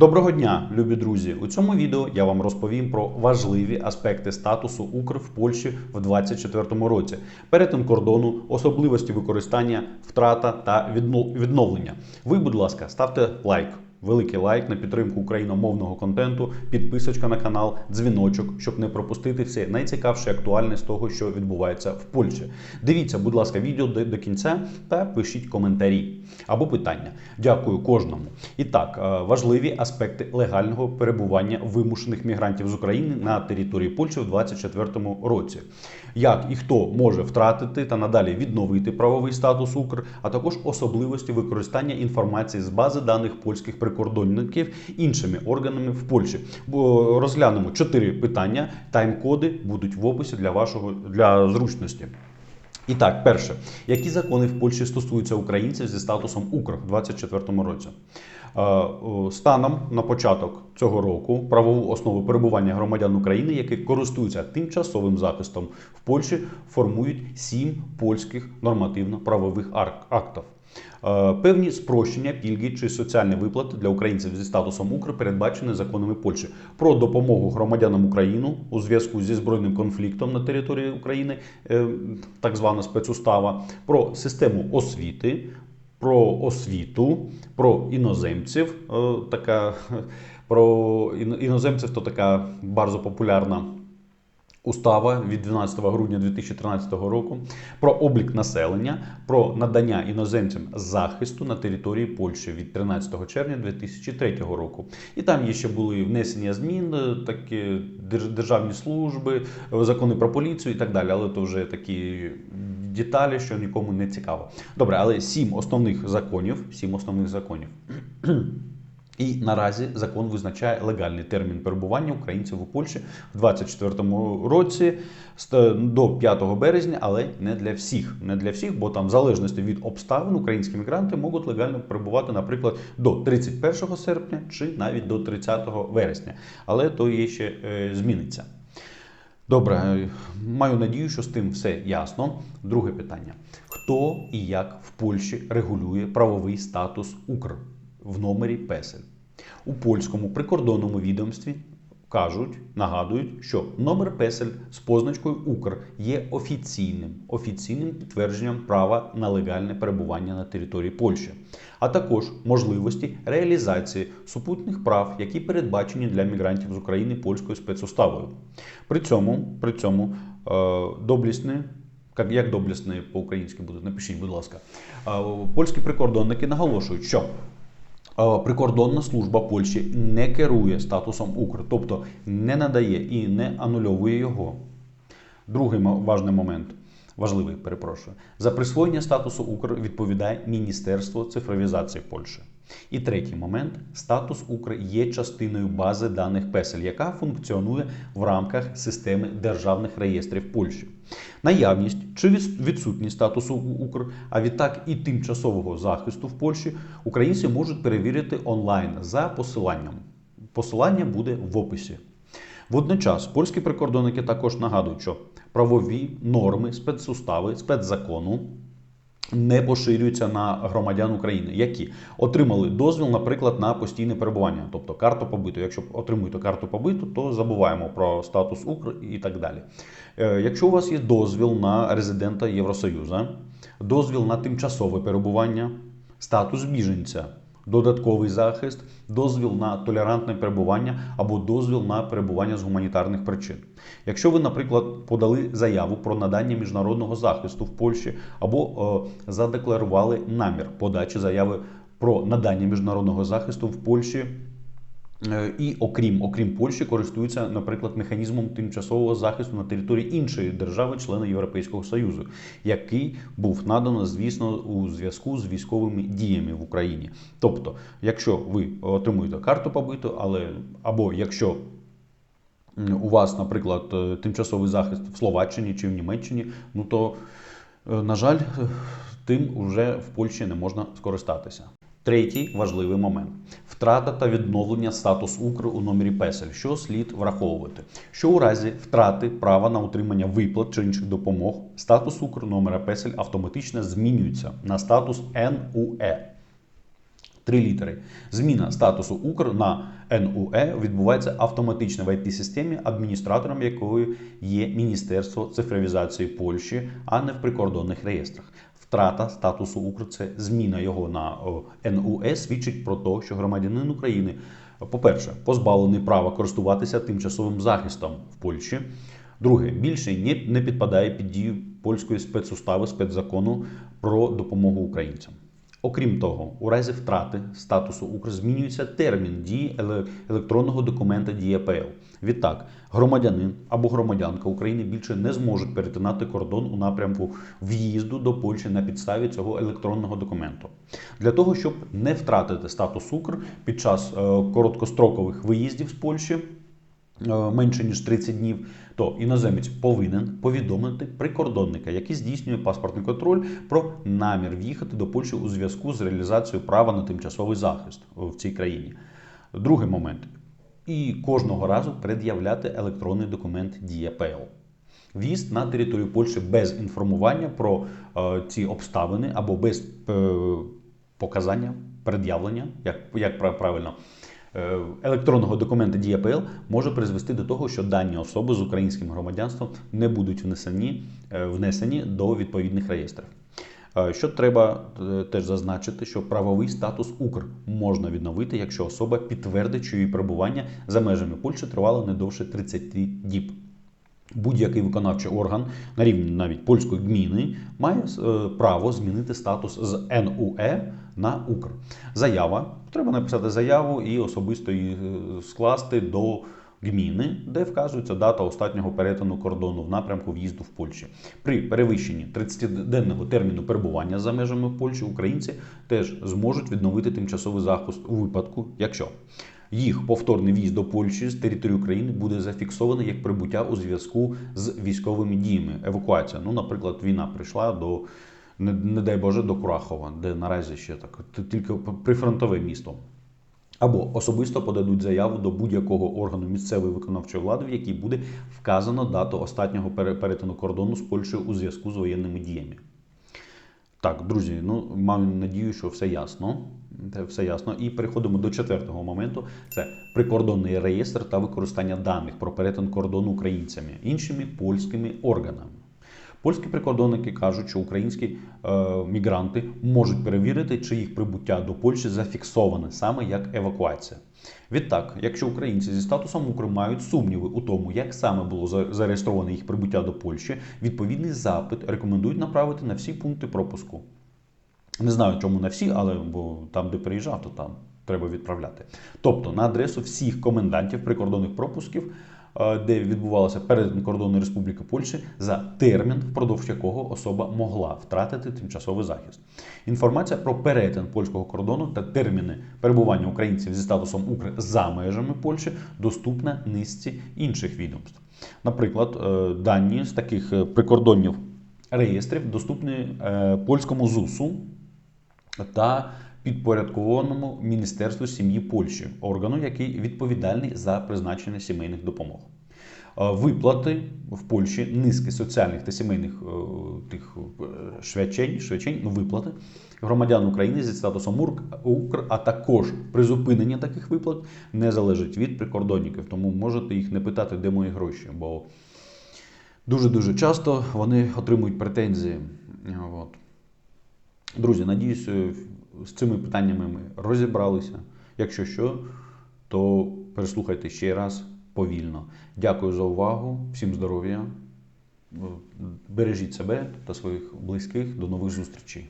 Доброго дня, любі друзі! У цьому відео я вам розповім про важливі аспекти статусу Укр в Польщі в 2024 році, перетин кордону, особливості використання, втрата та відно- відновлення. Ви, будь ласка, ставте лайк. Великий лайк на підтримку україномовного контенту, підписочка на канал, дзвіночок, щоб не пропустити все найцікавіше і актуальне з того, що відбувається в Польщі. Дивіться, будь ласка, відео до, до кінця та пишіть коментарі або питання. Дякую кожному. І так, е, важливі аспекти легального перебування вимушених мігрантів з України на території Польщі в 2024 році. Як і хто може втратити та надалі відновити правовий статус Укр, а також особливості використання інформації з бази даних польських прикордонників іншими органами в Польщі. Бо розглянемо чотири питання. Тайм-коди будуть в описі для вашого для зручності. І так, перше, які закони в Польщі стосуються українців зі статусом Укр в 2024 році? Е, Станом на початок цього року правову основу перебування громадян України, які користуються тимчасовим захистом в Польщі, формують сім польських нормативно-правових актів. Е, Певні спрощення, пільги чи соціальні виплати для українців зі статусом Укр передбачені законами Польщі про допомогу громадянам України у зв'язку зі збройним конфліктом на території України, е, так звана спецустава, про систему освіти, про освіту, про іноземців. е, Така про іноземців то така дуже популярна. Устава від 12 грудня 2013 року про облік населення, про надання іноземцям захисту на території Польщі від 13 червня 2003 року. І там є ще були внесення змін, е, такі держ- державні служби, закони про поліцію і так далі. Але то вже такі деталі, що нікому не цікаво. Добре, але сім основних законів, сім основних законів. І наразі закон визначає легальний термін перебування українців у Польщі в 2024 році до 5 березня, але не для всіх. Не для всіх, бо там в залежності від обставин українські мігранти можуть легально перебувати, наприклад, до 31 серпня чи навіть до 30 вересня. Але то є ще е, зміниться. Добре, е, маю надію, що з тим все ясно. Друге питання: хто і як в Польщі регулює правовий статус Укр в номері Песель? У польському прикордонному відомстві кажуть, нагадують, що номер Песель з позначкою Укр є офіційним, офіційним підтвердженням права на легальне перебування на території Польщі, а також можливості реалізації супутних прав, які передбачені для мігрантів з України польською спецуставою. При цьому, при цьому е, доблісне як, доблісне по-українськи буде, напишіть, будь ласка. Е, Польські прикордонники наголошують, що прикордонна служба Польщі не керує статусом Укр, тобто не надає і не анульовує його. Другий важний момент, важливий, перепрошую. За присвоєння статусу Укр відповідає Міністерство цифровізації Польщі. І третій момент: статус Укр є частиною бази даних Песель, яка функціонує в рамках системи державних реєстрів Польщі. Наявність чи відсутність статусу Укр, а відтак і тимчасового захисту в Польщі, українці можуть перевірити онлайн за посиланням. Посилання буде в описі. Водночас польські прикордонники також нагадують, що правові норми спецустави, спецзакону не поширюються на громадян України, які отримали дозвіл, наприклад, на постійне перебування, тобто карту побиту. Якщо отримуєте карту побиту, то забуваємо про статус Укр і так далі. Е, Якщо у вас є дозвіл на резидента Євросоюзу, дозвіл на тимчасове перебування, статус біженця, додатковий захист, дозвіл на толерантне перебування або дозвіл на перебування з гуманітарних причин. Якщо ви, наприклад, подали заяву про надання міжнародного захисту в Польщі або е, задекларували намір подачі заяви про надання міжнародного захисту в Польщі. Е, І окрім окрім Польщі, користуються, наприклад, механізмом тимчасового захисту на території іншої держави, члена Європейського Союзу, який був надано, звісно, у зв'язку з військовими діями в Україні. Тобто, якщо ви отримуєте карту побиту, але або якщо у вас, наприклад, е, тимчасовий захист в Словаччині чи в Німеччині, ну то, е, на жаль, тим уже в Польщі не можна скористатися. Третій важливий момент: втрата та відновлення статус Укр у номері Песель, що слід враховувати. Що у разі втрати права на отримання виплат чи інших допомог, статус Укр номера Песель автоматично змінюється на статус НУЕ. Три літери. Зміна статусу Укр на НУЕ відбувається автоматично в IP-системі, адміністратором якої є Міністерство цифровізації Польщі, а не в прикордонних реєстрах. Втрата статусу Укр це зміна його на НУЕ свідчить про те, що громадянин України, по-перше, позбавлений права користуватися тимчасовим захистом в Польщі. Друге, більше не підпадає під дію польської спецустави спецзакону про допомогу українцям. Окрім того, у разі втрати статусу Укр змінюється термін дії електронного документа ДІЄПЛ. Відтак, громадянин або громадянка України більше не зможуть перетинати кордон у напрямку в'їзду до Польщі на підставі цього електронного документу. Для того, щоб не втратити статус Укр під час е, короткострокових виїздів з Польщі, менше ніж 30 днів, то іноземець повинен повідомити прикордонника, який здійснює паспортний контроль про намір в'їхати до Польщі у зв'язку з реалізацією права на тимчасовий захист в цій країні. Другий момент. І кожного разу пред'являти електронний документ ДІЄПЛ. В'їзд на територію Польщі без інформування про е, ці обставини або без е, показання, пред'явлення, як, як правильно, е, електронного документа ДІАПЛ може призвести до того, що дані особи з українським громадянством не будуть внесені, е, внесені до відповідних реєстрів. Е, Що треба е, теж зазначити, що правовий статус Укр можна відновити, якщо особа підтвердить, що її перебування за межами Польщі тривало не довше 30 діб. Будь-який виконавчий орган на рівні навіть польської гміни має е, право змінити статус з НУЕ на Укр. Заява треба написати заяву і особисто її е, скласти до гміни, де вказується дата останнього перетину кордону в напрямку в'їзду в Польщі. При перевищенні 30-денного терміну перебування за межами Польщі українці теж зможуть відновити тимчасовий захист у випадку, якщо їх повторний в'їзд до Польщі з території України буде зафіксований як прибуття у зв'язку з військовими діями. Евакуація. Ну, наприклад, війна прийшла до не, не дай Боже до Курахова, де наразі ще так тільки прифронтове місто. Або особисто подадуть заяву до будь-якого органу місцевої виконавчої влади, в якій буде вказано дату останнього перетину кордону з Польщею у зв'язку з воєнними діями. Так, друзі, ну маю надію, що все ясно. Все ясно. І переходимо до четвертого моменту: це прикордонний реєстр та використання даних про перетин кордону українцями, іншими польськими органами. Польські прикордонники кажуть, що українські е, мігранти можуть перевірити, чи їх прибуття до Польщі зафіксоване саме як евакуація. Відтак, якщо українці зі статусом Укр мають сумніви у тому, як саме було зареєстроване їх прибуття до Польщі, відповідний запит рекомендують направити на всі пункти пропуску. Не знаю, чому на всі, але бо там, де приїжджав, то там треба відправляти. Тобто на адресу всіх комендантів прикордонних пропусків, де відбувалося перетин кордону Республіки Польщі, за термін, впродовж якого особа могла втратити тимчасовий захист. Інформація про перетин польського кордону та терміни перебування українців зі статусом Укр за межами Польщі доступна низці інших відомств. Наприклад, е, дані з таких е, прикордонів реєстрів доступні е, польському ЗУСу та підпорядкованому Міністерству сім'ї Польщі, органу, який відповідальний за призначення сімейних допомог. Виплати в Польщі низки соціальних та сімейних е, тих е, швячень, швячень, ну, виплати громадян України зі статусом УРК, УКР, а також призупинення таких виплат не залежить від прикордонників. Тому можете їх не питати, де мої гроші, бо дуже-дуже часто вони отримують претензії. От. Друзі, надіюсь, е, з цими питаннями ми розібралися. Якщо що, то переслухайте ще раз повільно. Дякую за увагу, всім здоров'я. Бережіть себе та своїх близьких. До нових зустрічей.